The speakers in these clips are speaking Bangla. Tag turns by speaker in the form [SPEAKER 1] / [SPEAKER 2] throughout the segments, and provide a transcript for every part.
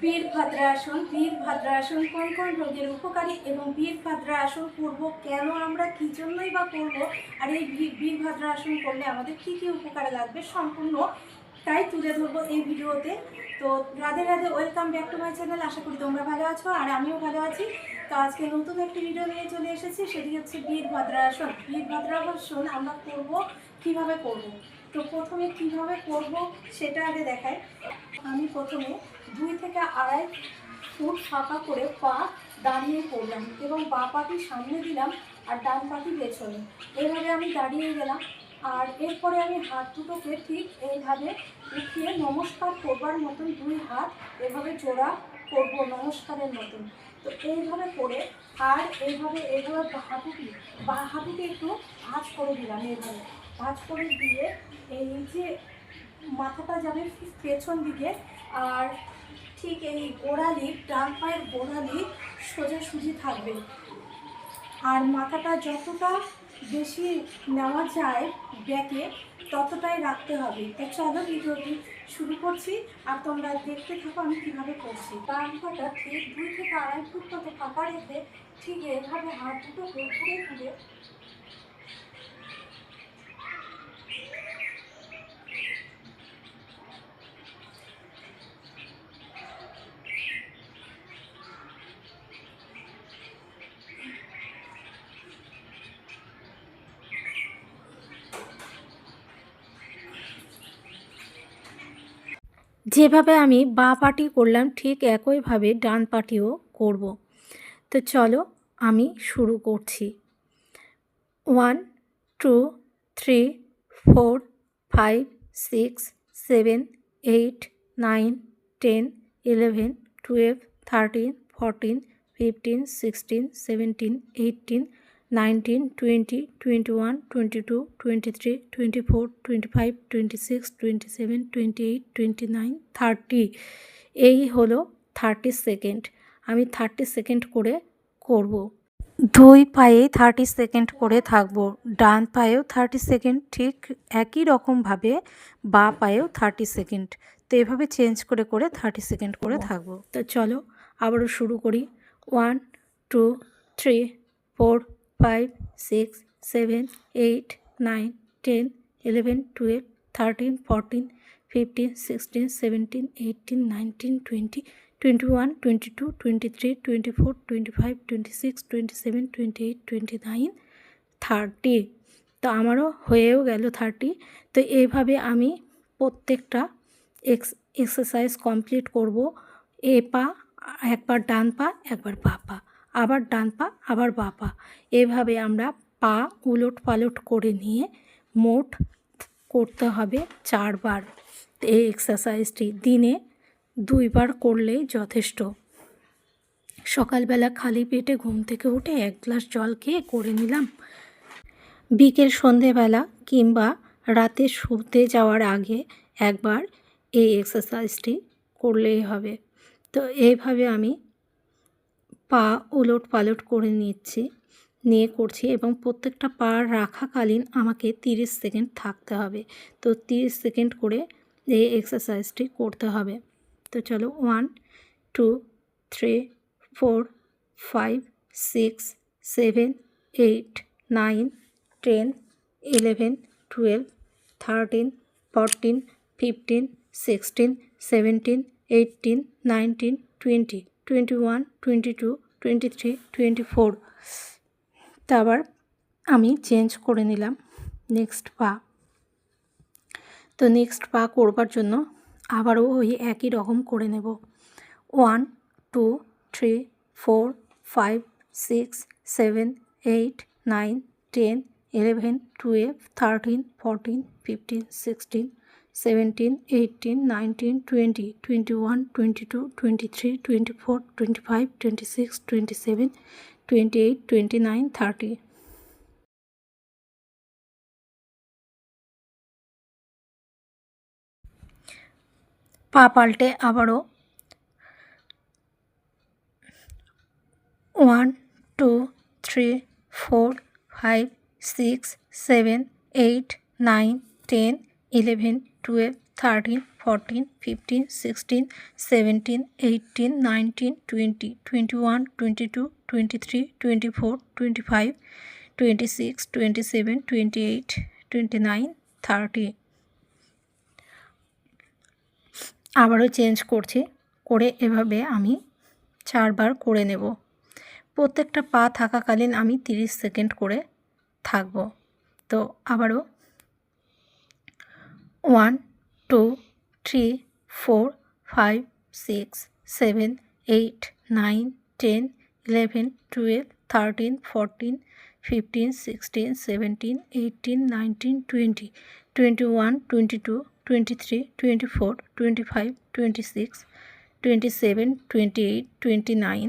[SPEAKER 1] বীরভদ্রাসন বীরভদ্রাসন কোন কোন রোগের উপকারী এবং বীরভদ্রাসন করব কেন আমরা কী জন্যই বা করব? আর এই বীর- বীরভদ্রাসন করলে আমাদের কী কী উপকারে লাগবে? সম্পূর্ণ তাই তুলে ধরবো এই ভিডিওতে। তো Radhe Radhe welcome back to my channel আশা করি তোমরা ভালো আছো আর আমিও ভালো আছি। তো আজকে নতুন একটি ভিডিও নিয়ে চলে এসেছি, সেটি হচ্ছে বীর ভদ্রাসন। বীরভদ্রাসন বীরভদ্রাসন আমরা করব কীভাবে করব? তো প্রথমে কীভাবে করব সেটা আগে দেখাই। আমি প্রথমে দুই থেকে আড়াই ফুট ফাঁকা করে পা দাঁড়িয়ে পড়লাম এবং বা পাটি সামনে দিলাম আর ডান পাটি পেছনে। এইভাবে আমি দাঁড়িয়ে গেলাম। আর এরপরে আমি হাত দুটোকে ঠিক এইভাবে উঠিয়ে নমস্কার করবার মতন দুই হাত এভাবে জোড়া করব নমস্কারের মতন। তো এইভাবে করে আর এইভাবে এইভাবে হাঁটুটি, বা হাঁটুটি একটু ভাঁজ করে দিলাম এইভাবে। ভাঁজ করে দিয়ে এই যে মাথাটা যাবে পেছন দিকে আর ঠিক এই গোড়ালি, ডান পায়ের গোড়ালি সোজাসুজি থাকবে। আর মাথাটা যতটা বেশি নেওয়া যায় ব্যাকে ততটাই রাখতে হবে। তো চলো ভিডিওটি শুরু করছি আর তোমরা দেখতে থাকো আমি কীভাবে করছি। তার হঠাৎ ঠিক দুই থেকে আড়াই ফুট মতো ফাঁকা রেখে ঠিক এভাবে হাত দুটোকে ঘুরে ঘুরে
[SPEAKER 2] যেভাবে আমি বা পাটি করলাম, ঠিক একইভাবে ডান পাটিও করব। তো চলো আমি শুরু করছি। One two three four five six seven eight nine ten eleven twelve thirteen fourteen fifteen sixteen seventeen eighteen nineteen, twenty twenty one, twenty two, twenty three, twenty four, twenty five, twenty six, twenty seven, twenty eight nine, thirty. এই হলো থার্টি সেকেন্ড। আমি থার্টি সেকেন্ড করে করব। দুই পায়ে থার্টি সেকেন্ড করে থাকব। ডান পায়েও থার্টি সেকেন্ড, ঠিক একই রকমভাবে বা পায়েও থার্টি সেকেন্ড। তো এভাবে চেঞ্জ করে করে থার্টি সেকেন্ড করে থাকব। তো চলো আবারও শুরু করি। One, two, three, four five, six, seven, eight, nine, ten, eleven, twelve, thirteen, fourteen, fifteen, sixteen, seventeen eighteen nineteen, twenty twenty one, twenty two, twenty three, twenty four, twenty five, twenty six, twenty seven, twenty eight, twenty nine, thirty. তো আমারও হয়েও গেল থার্টি। তো এইভাবে আমি প্রত্যেকটা এক্স, এক্সারসাইজ কমপ্লিট করব। এ পা, একবার ডান পা, একবার বা পা। আবার ডান পা, আবার বা পা। এভাবে আমরা পা উলট পালট করে নিয়ে মোট করতে হবে চারবার। এই এক্সারসাইজটি দিনে দুইবার করলেই যথেষ্ট। সকালবেলা খালি পেটে ঘুম থেকে উঠে এক গ্লাস জল খেয়ে করে নিলাম। বিকেল সন্ধেবেলা কিংবা রাতে শুতে যাওয়ার আগে একবার এই এক্সারসাইজটি করলেই হবে। তো এইভাবে আমি পা উলট পালট করে নিচ্ছি, নিয়ে করছি এবং প্রত্যেকটা পা রাখাকালীন আমাকে 30 সেকেন্ড থাকতে হবে। তো 30 সেকেন্ড করে এই এক্সারসাইজটি করতে হবে। তো চলো one two three four five six seven eight nine ten eleven twelve thirteen fourteen fifteen sixteen seventeen eighteen nineteen twenty twenty one twenty two twenty three twenty four তা আবার আমি চেঞ্জ করে নিলাম। নেক্সট পা। তো নেক্সট পা করবার জন্য আবারও ওই একই রকম করে নেব। One two three four five six seven eight nine ten eleven twelve thirteen fourteen fifteen sixteen seventeen eighteen nineteen twenty twenty one twenty two twenty three twenty four twenty five twenty six twenty seven twenty eight twenty nine thirty পা পাল্টে আবারও। One two three four five six seven eight nine ten eleven twelve thirteen fourteen fifteen sixteen seventeen eighteen nineteen twenty twenty one twenty two twenty three twenty four twenty five twenty six twenty seven twenty eight twenty nine thirty আবারও চেঞ্জ করছি, করে এভাবে আমি চারবার করে নেব। প্রত্যেকটা পা থাকাকালীন আমি তিরিশ সেকেন্ড করে থাকব। তো আবারও one, two, three, four, five, six, seven, eight, nine, ten, eleven, twelve, thirteen, fourteen, fifteen, sixteen, seventeen eighteen nineteen, twenty twenty one, twenty two, twenty three, twenty four, twenty five, twenty six, twenty seven, twenty eight, twenty nine,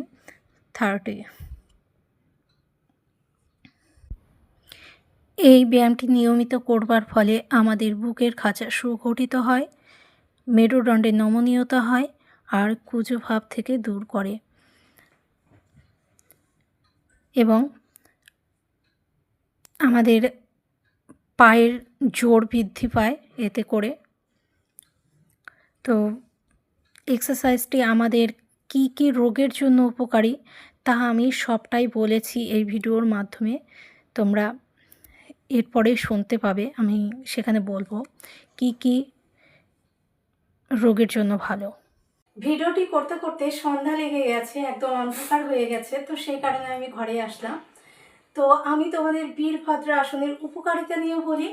[SPEAKER 2] thirty. এই ব্যায়ামটি নিয়মিত করবার ফলে আমাদের বুকের খাঁচা সুগঠিত হয়, মেরুদণ্ডে নমনীয়তা হয় আর কুজো ভাব থেকে দূর করে। এবং আমাদের পায়ের জোর বৃদ্ধি পায় এতে করে। তো এক্সারসাইজটি আমাদের কি কি রোগের জন্য উপকারী তা আমি সবটাই বলেছি এই ভিডিওর মাধ্যমে। তোমরা এরপরে শুনতে পাবে, আমি সেখানে বলব কি কি রোগের জন্য ভালো।
[SPEAKER 1] ভিডিওটি করতে করতে সন্ধ্যা লেগে গেছে, একদম অন্ধকার হয়ে গেছে, তো সেই কারণে আমি ঘরে আসলাম। তো আমি তোমাদের বীরভদ্রা আসনের উপকারিতা নিয়ে বলি।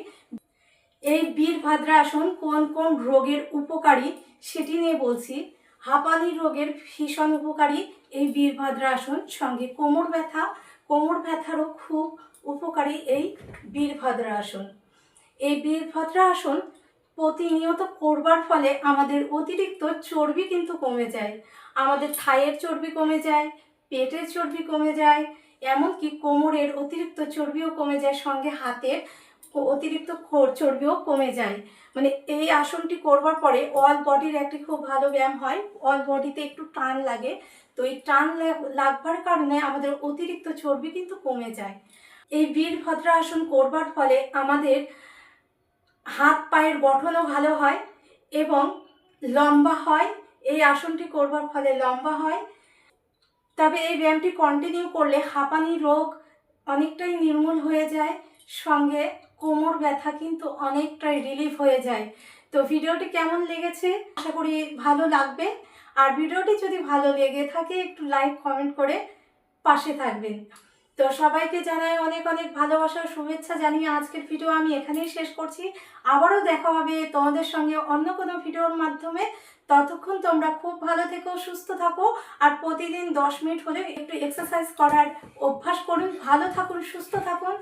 [SPEAKER 1] এই বীরভদ্রা আসন কোন কোন রোগের উপকারী সেটি নিয়ে বলছি। হাঁপানি রোগের ভীষণ উপকারী এই বীরভদ্রা আসন, সঙ্গে কোমর ব্যথা। কোমর ব্যথারও খুব উপকারী এই বীরভদ্রা আসন এই বীরভদ্রা আসন প্রতিনিয়ত করবার ফলে আমাদের অতিরিক্ত চর্বি কিন্তু কমে যায়। আমাদের থায়ের চর্বি কমে যায়, পেটের চর্বি কমে যায়, এমনকি কোমরের অতিরিক্ত চর্বিও কমে যায়, সঙ্গে হাতের অতিরিক্ত চর্বিও কমে যায়। মানে এই আসনটি করবার পরে অল বডির একটি খুব ভালো ব্যায়াম হয় অল বডিতে একটু টান লাগে। তো এই টান লাগবার কারণে আমাদের অতিরিক্ত চর্বি কিন্তু কমে যায়। এই বীরভদ্রা আসন করবার ফলে আমাদের হাত পায়ের গঠনও ভালো হয় এবং লম্বা হয়। এই আসনটি করবার ফলে লম্বা হয়। তবে এই ব্যায়ামটি কন্টিনিউ করলে হাঁপানি রোগ অনেকটাই নির্মূল হয়ে যায়। সঙ্গে কোমর ব্যথা কিন্তু অনেকটাই রিলিফ হয়ে যায়। তো ভিডিওটি কেমন লেগেছে? আশা করি ভালো লাগবে। আর ভিডিওটি যদি ভালো লেগে থাকে, একটু লাইক কমেন্ট করে পাশে থাকবেন। তো সবাইকে জানাই অনেক অনেক ভালোবাসা শুভেচ্ছা জানিয়ে আজকের ভিডিও আমি এখানেই শেষ করছি। আবারও দেখা হবে তোমাদের সঙ্গে অন্য কোনো ভিডিওর মাধ্যমে। ততক্ষণ তোমরা খুব ভালো থেকো, সুস্থ থাকো আর প্রতিদিন দশ মিনিট হলে একটু এক্সারসাইজ করার অভ্যাস করুন, ভালো থাকুন, সুস্থ থাকুন।